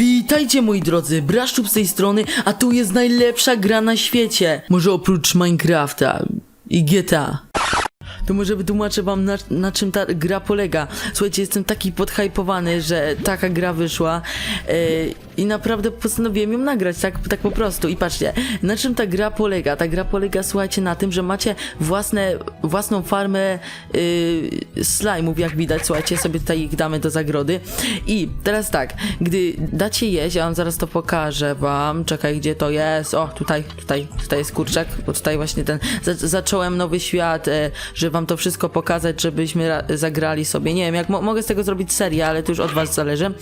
Witajcie moi drodzy, Braszczub z tej strony, a tu jest najlepsza gra na świecie. Może oprócz Minecrafta i GTA. To może wytłumaczę wam na, na czym ta gra polega. Słuchajcie, jestem taki podhypowany, że taka gra wyszła e, i naprawdę postanowiłem ją nagrać, tak, tak po prostu. I patrzcie, na czym ta gra polega? Ta gra polega, słuchajcie, na tym, że macie własne, własną farmę yy, slajmów, jak widać, słuchajcie, sobie tutaj ich damy do zagrody. I teraz tak, gdy dacie jeść, ja wam zaraz to pokażę wam, czekaj, gdzie to jest, o, tutaj, tutaj, tutaj jest kurczak, bo tutaj właśnie ten, za, zacząłem nowy świat, e, żeby wam to wszystko pokazać, żebyśmy ra- zagrali sobie, nie wiem, jak mo- mogę z tego zrobić serię, ale to już od was zależy.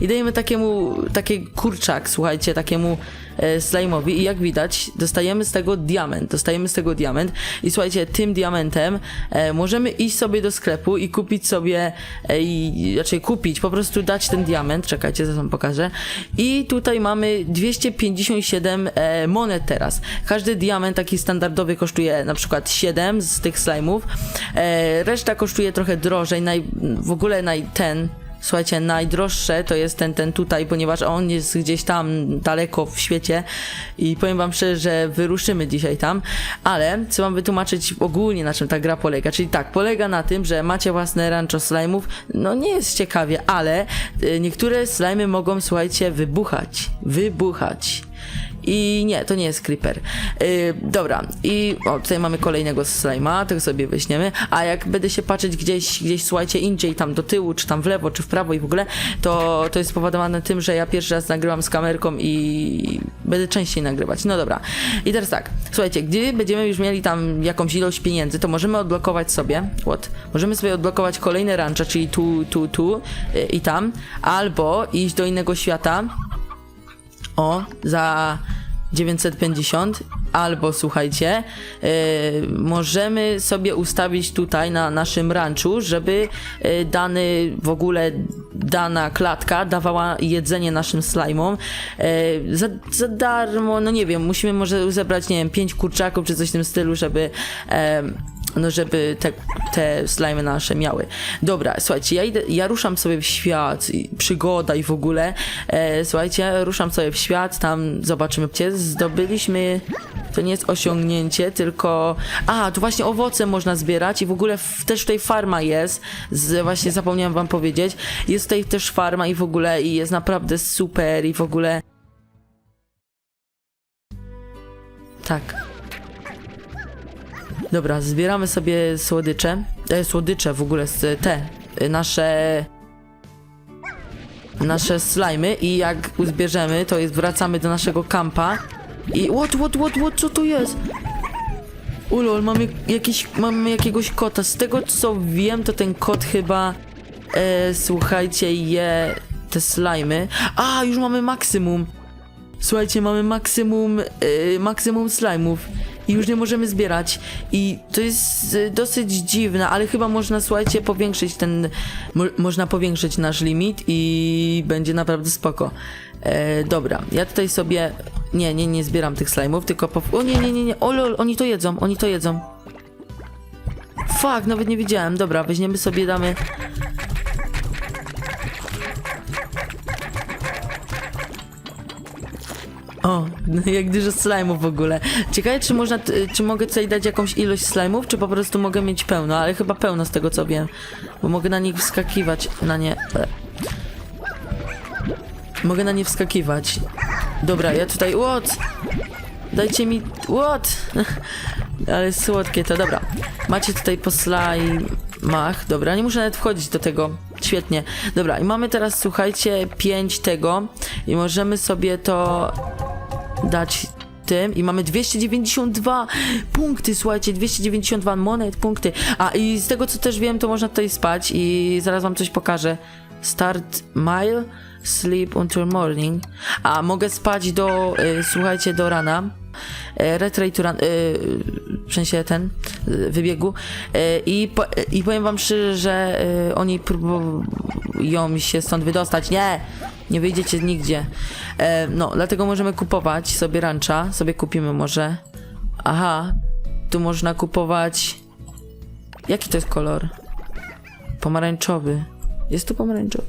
I dajemy takiemu, taki kurczak, słuchajcie, takiemu e, i jak widać, dostajemy z tego diament, dostajemy z tego diament. I słuchajcie, tym diamentem e, możemy iść sobie do sklepu i kupić sobie, e, i, raczej kupić, po prostu dać ten diament, czekajcie, zaraz wam pokażę. I tutaj mamy 257 e, monet teraz. Każdy diament taki standardowy kosztuje na przykład 7 z tych slime'ów, reszta kosztuje trochę drożej, naj, w ogóle naj, ten Słuchajcie, najdroższe to jest ten, ten tutaj, ponieważ on jest gdzieś tam daleko w świecie i powiem wam szczerze, że wyruszymy dzisiaj tam, ale chcę wam wytłumaczyć ogólnie na czym ta gra polega, czyli tak, polega na tym, że macie własne rancho slime'ów, no nie jest ciekawie, ale y, niektóre slimy mogą, słuchajcie, wybuchać, wybuchać. I nie, to nie jest creeper. Yy, dobra, i o, tutaj mamy kolejnego slima, tego sobie weźmiemy. A jak będę się patrzeć gdzieś, gdzieś słuchajcie, indziej, tam do tyłu, czy tam w lewo, czy w prawo i w ogóle, to, to jest spowodowane tym, że ja pierwszy raz nagrywam z kamerką i będę częściej nagrywać. No dobra. I teraz tak, słuchajcie, gdy będziemy już mieli tam jakąś ilość pieniędzy, to możemy odblokować sobie, what? Możemy sobie odblokować kolejne rancha, czyli tu, tu, tu yy, i tam, albo iść do innego świata, o, za 950 albo słuchajcie, yy, możemy sobie ustawić tutaj na naszym ranchu, żeby yy, dany w ogóle dana klatka dawała jedzenie naszym slajmom. Yy, za, za darmo, no nie wiem, musimy może zebrać, nie wiem, 5 kurczaków czy coś w tym stylu, żeby em, no żeby te, te nasze miały. Dobra, słuchajcie, ja idę, ja ruszam sobie w świat, przygoda i w ogóle. E, słuchajcie, ruszam sobie w świat, tam zobaczymy, gdzie zdobyliśmy, to nie jest osiągnięcie, tylko, a, tu właśnie owoce można zbierać i w ogóle w, też tutaj farma jest, z, właśnie zapomniałem wam powiedzieć, jest tutaj też farma i w ogóle i jest naprawdę super i w ogóle... Tak. Dobra, zbieramy sobie słodycze. E, słodycze w ogóle, te e, nasze nasze slajmy i jak uzbierzemy, to jest wracamy do naszego kampa i what, what, what, what, co to jest? Ulol, mamy jakiś, mamy jakiegoś kota. Z tego co wiem, to ten kot chyba e, słuchajcie, je te slajmy. A, już mamy maksimum. Słuchajcie, mamy maksimum, yy, maksimum slime'ów i już nie możemy zbierać. I to jest y, dosyć dziwne, ale chyba można, słuchajcie, powiększyć ten, mo można powiększyć nasz limit i będzie naprawdę spoko. E, dobra, ja tutaj sobie, nie, nie, nie zbieram tych slime'ów, tylko po... O nie, nie, nie, nie, o lol, oni to jedzą, oni to jedzą. Fuck, nawet nie widziałem. Dobra, weźmiemy sobie, damy... O, jak dużo slime'ów w ogóle. Ciekawe, czy można, czy mogę tutaj dać jakąś ilość slime'ów, czy po prostu mogę mieć pełno, ale chyba pełno z tego co wiem. Bo mogę na nich wskakiwać, na nie... e. Mogę na nie wskakiwać. Dobra, ja tutaj... What? Dajcie mi... What? Ale słodkie to, dobra. Macie tutaj po slajmach. Dobra, nie muszę nawet wchodzić do tego. Świetnie. Dobra, i mamy teraz, słuchajcie, 5 tego. I możemy sobie to dać tym i mamy 292 punkty, słuchajcie, 292 monet, punkty. A i z tego co też wiem, to można tutaj spać i zaraz wam coś pokażę. Start mile, sleep until morning. A mogę spać do, y, słuchajcie, do rana. E, Retrate to run, y, w sensie ten, y, wybiegu. I, I powiem wam szczerze, że oni próbują się stąd wydostać. Nie! Nie wyjdziecie nigdzie. E, no, dlatego możemy kupować sobie rancha. Sobie kupimy może. Aha, tu można kupować. Jaki to jest kolor? Pomarańczowy. Jest tu pomarańczowy.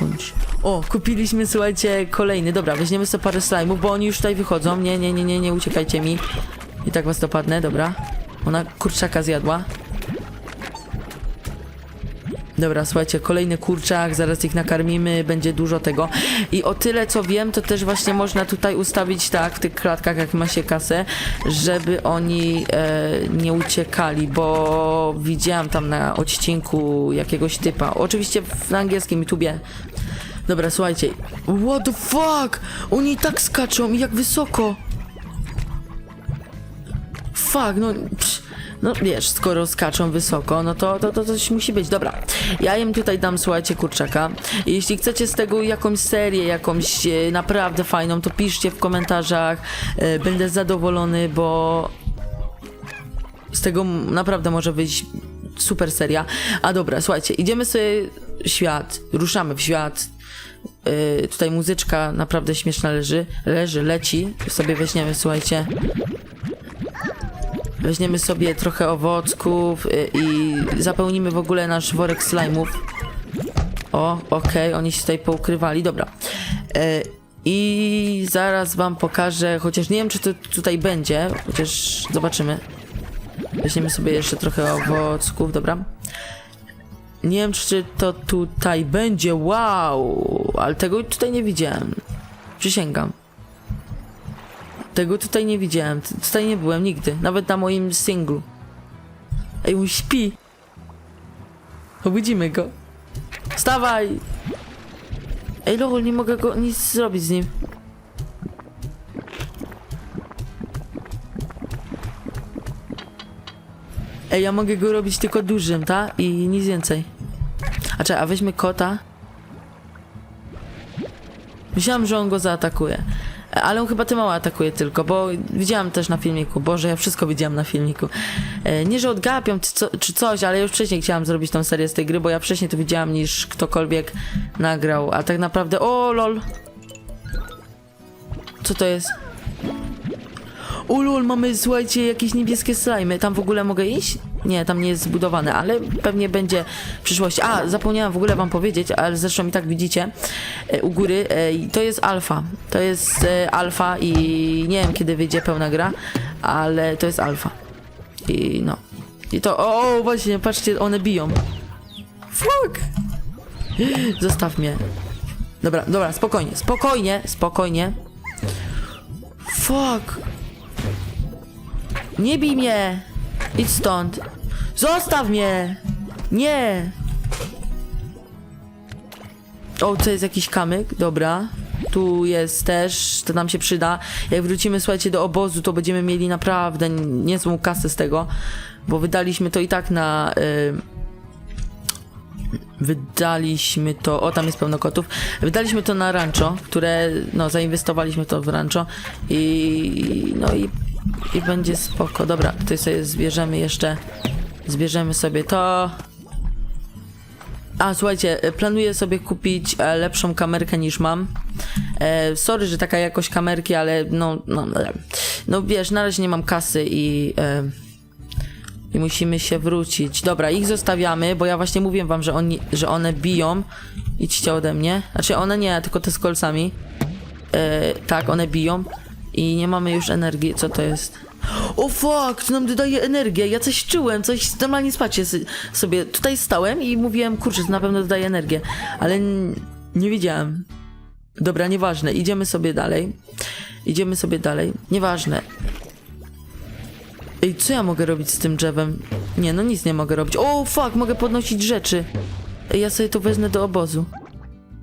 Bądź. O, kupiliśmy, słuchajcie, kolejny. Dobra, weźmiemy sobie parę slime'ów, bo oni już tutaj wychodzą. Nie, nie, nie, nie, nie, uciekajcie mi. I tak was dopadnę, dobra. Ona kurczaka zjadła. Dobra, słuchajcie, kolejny kurczak, zaraz ich nakarmimy, będzie dużo tego. I o tyle co wiem, to też właśnie można tutaj ustawić tak w tych klatkach, jak ma się kasę, żeby oni e, nie uciekali, bo widziałam tam na odcinku jakiegoś typa. Oczywiście w angielskim YouTubie. Dobra, słuchajcie. What the fuck? Oni tak skaczą i jak wysoko. Fuck, no... Psz, no wiesz, skoro skaczą wysoko, no to, to, to coś musi być. Dobra, ja im tutaj dam, słuchajcie, kurczaka. I Jeśli chcecie z tego jakąś serię, jakąś e, naprawdę fajną, to piszcie w komentarzach. E, będę zadowolony, bo z tego naprawdę może wyjść super seria. A dobra, słuchajcie, idziemy sobie w świat, ruszamy w świat. Yy, tutaj muzyczka naprawdę śmieszna leży, leży, leci. Sobie weźmiemy, słuchajcie. Weźmiemy sobie trochę owocków yy, i zapełnimy w ogóle nasz worek slime'ów. O, okej, oni się tutaj poukrywali, dobra. Yy, I zaraz wam pokażę, chociaż nie wiem, czy to tutaj będzie, chociaż zobaczymy. Weźmiemy sobie jeszcze trochę owocków, dobra. Nie wiem, czy to tutaj będzie. Wow! Ale tego tutaj nie widziałem. Przysięgam. Tego tutaj nie widziałem. Tutaj nie byłem nigdy. Nawet na moim singlu. Ej, on śpi. Obudzimy go. Wstawaj! Ej, lol, nie mogę go nic zrobić z nim. Ej, ja mogę go robić tylko dużym, ta? I nic więcej. A czekaj, a weźmy kota. Myślałam, że on go zaatakuje. Ale on chyba ty mała atakuje tylko, bo widziałam też na filmiku. Boże, ja wszystko widziałam na filmiku. E, nie, że odgapią czy, co, czy coś, ale już wcześniej chciałam zrobić tą serię z tej gry, bo ja wcześniej to widziałam niż ktokolwiek nagrał. A tak naprawdę... O, lol! Co to jest? O lol, mamy, słuchajcie, jakieś niebieskie slajmy. Tam w ogóle mogę iść? Nie, tam nie jest zbudowane, ale pewnie będzie w przyszłości. A, zapomniałam w ogóle wam powiedzieć, ale zresztą i tak widzicie e, u góry, e, to jest alfa. To jest e, alfa i nie wiem kiedy wyjdzie pełna gra, ale to jest alfa. I no. I to, o, o właśnie, patrzcie, one biją. Fuck! Zostaw mnie. Dobra, dobra, spokojnie, spokojnie, spokojnie. Fuck! Nie bij mnie! Idź stąd! Zostaw mnie! Nie! O, to jest jakiś kamyk, dobra. Tu jest też, to nam się przyda. Jak wrócimy, słuchajcie, do obozu, to będziemy mieli naprawdę niezłą kasę z tego, bo wydaliśmy to i tak na... Y wydaliśmy to, o tam jest pełno kotów, wydaliśmy to na rancho, które, no zainwestowaliśmy to w rancho i no i, i będzie spoko. Dobra, tutaj sobie zbierzemy jeszcze, zbierzemy sobie to. A, słuchajcie, e, planuję sobie kupić e, lepszą kamerkę niż mam. E, sorry, że taka jakość kamerki, ale no, no, no wiesz, na razie nie mam kasy i... E, i musimy się wrócić. Dobra, ich zostawiamy, bo ja właśnie mówiłem wam, że, oni, że one biją. Idźcie ode mnie. Znaczy one nie, tylko te z kolcami. E, tak, one biją. I nie mamy już energii. Co to jest? O fuck, to nam dodaje energię. Ja coś czułem, coś normalnie spacie sobie. Tutaj stałem i mówiłem, kurczę, to na pewno dodaje energię. Ale nie wiedziałem. Dobra, nieważne. Idziemy sobie dalej. Idziemy sobie dalej. Nieważne. Ej, co ja mogę robić z tym drzewem? Nie, no nic nie mogę robić. O, fuck, mogę podnosić rzeczy. Ej, ja sobie to wezmę do obozu.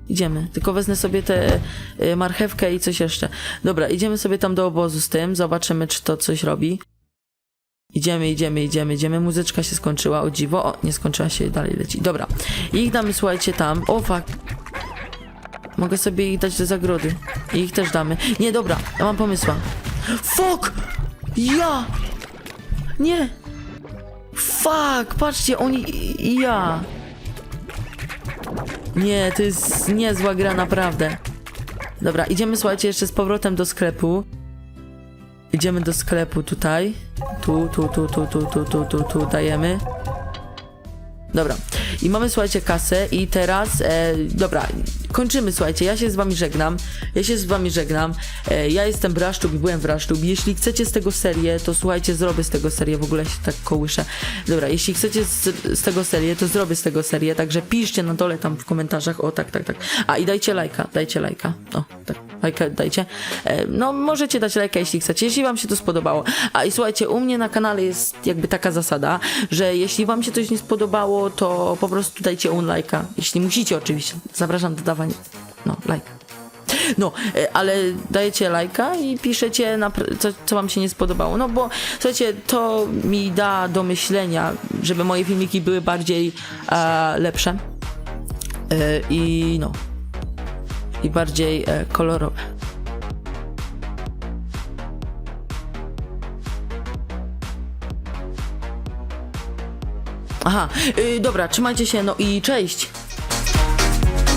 Idziemy, tylko wezmę sobie tę y, marchewkę i coś jeszcze. Dobra, idziemy sobie tam do obozu z tym, zobaczymy, czy to coś robi. Idziemy, idziemy, idziemy, idziemy. Muzyczka się skończyła, o dziwo. O, nie skończyła się, dalej leci. Dobra, ich damy, słuchajcie, tam. O, fuck. Mogę sobie ich dać do zagrody. I ich też damy. Nie, dobra, ja mam pomysła. Fuck! Ja! Nie! Fuck! Patrzcie, oni... Ja! Nie, to jest niezła gra, naprawdę. Dobra, idziemy, słuchajcie, jeszcze z powrotem do sklepu. Idziemy do sklepu tutaj. Tu, tu, tu, tu, tu, tu, tu, tu, tu dajemy. Dobra. I mamy, słuchajcie, kasę i teraz, e, dobra, kończymy, słuchajcie, ja się z wami żegnam, ja się z wami żegnam, e, ja jestem Braszczuk i byłem Braszczuk, jeśli chcecie z tego serię, to słuchajcie, zrobię z tego serię, w ogóle się tak kołyszę. Dobra, jeśli chcecie z, z tego serię, to zrobię z tego serię, także piszcie na dole tam w komentarzach, o tak, tak, tak. A i dajcie lajka, dajcie lajka, o tak, lajka dajcie. E, no, możecie dać lajka, jeśli chcecie, jeśli wam się to spodobało. A i słuchajcie, u mnie na kanale jest jakby taka zasada, że jeśli wam się coś nie spodobało, to po prostu dajcie un lajka. Jeśli musicie oczywiście, zapraszam do dawania, no, lajka. No, e, ale dajecie lajka i piszecie, co, co wam się nie spodobało. No bo, słuchajcie, to mi da do myślenia, żeby moje filmiki były bardziej e, lepsze. E, I no. I bardziej e, kolorowe. Aha, y, dobra, trzymajcie się, no i cześć!